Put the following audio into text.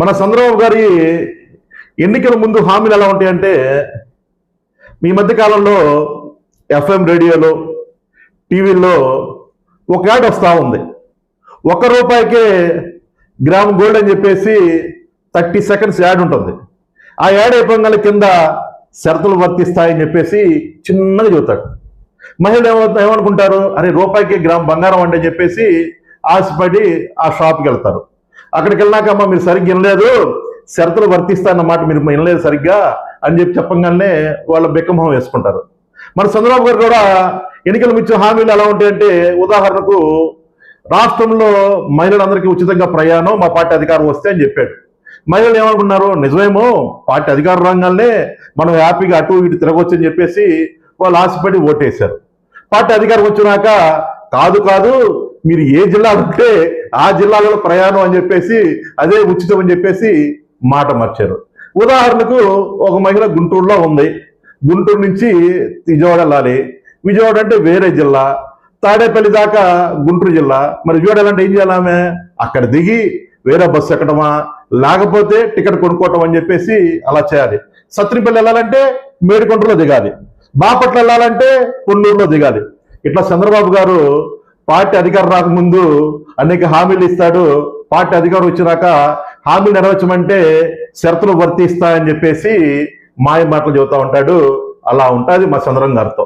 మన చంద్రబాబు గారి ఎన్నికల ముందు హామీలు ఎలా ఉంటాయంటే మీ మధ్య కాలంలో ఎఫ్ఎం రేడియోలో టీవీల్లో ఒక యాడ్ వస్తూ ఉంది. ఒక రూపాయికే గ్రామ్ గోల్డ్ అని చెప్పేసి థర్టీ సెకండ్స్ యాడ్ ఉంటుంది. ఆ యాడ్ అయిపోగానే కింద షరతులు వర్తిస్తాయని చెప్పేసి చిన్నగా చెబుతాడు. మహిళలు ఏమవు ఏమనుకుంటారు? అరే రూపాయికి గ్రామ్ బంగారం అంటే చెప్పేసి ఆశపడి ఆ షాప్కి వెళ్తారు. అక్కడికి వెళ్ళాక అమ్మ మీరు సరిగ్గా వినలేదు. షరతులు వర్తిస్తాయన్నమాట మీరు వినలేదు సరిగ్గా అని చెప్పి చెప్పంగానే వాళ్ళ బెక్కమోహం వేసుకుంటారు. మన చంద్రబాబు గారు కూడా ఎన్నికలు ఇచ్చిన హామీలు ఎలా ఉంటాయంటే ఉదాహరణకు రాష్ట్రంలో మహిళలందరికీ ఉచితంగా ప్రయాణం మా పార్టీ అధికారం వస్తే అని చెప్పాడు. మహిళలు ఏమనుకున్నారు? నిజమేమో పార్టీ అధికారం రాగానే మనం హ్యాపీగా అటు ఇటు తిరగవచ్చు అని చెప్పేసి వాళ్ళు ఆశపడి ఓటేశారు. పార్టీ అధికారం వచ్చినాక కాదు కాదు మీరు ఏ జిల్లా ఉంటే ఆ జిల్లాలో ప్రయాణం అని చెప్పేసి అదే ఉచితం అని చెప్పేసి మాట మార్చారు. ఉదాహరణకు ఒక మహిళ గుంటూరులో ఉంది. గుంటూరు నుంచి విజయవాడ వెళ్ళాలి. విజయవాడ అంటే వేరే జిల్లా. తాడేపల్లి దాకా గుంటూరు జిల్లా. మరి విజయవాడ వెళ్ళాలంటే ఏం చేయాలి ఆమె? అక్కడ దిగి వేరే బస్సు ఎక్కడమా? లేకపోతే టికెట్ కొనుక్కోవటం అని చెప్పేసి అలా చేయాలి. సత్రిపల్లి వెళ్ళాలంటే మేడికొండలో దిగాలి. బాపట్ల వెళ్ళాలంటే కొన్నూరులో దిగాలి. ఇట్లా చంద్రబాబు గారు పార్టీ అధికారం రాకముందు అనేక హామీలు ఇస్తాడు. పార్టీ అధికారం వచ్చినాక హామీలు నెరవేర్చమంటే షరతులు వర్తిస్తాయని చెప్పేసి మాయ మాటలు చెబుతా ఉంటాడు. అలా ఉంటుంది మా చంద్రం గారితో.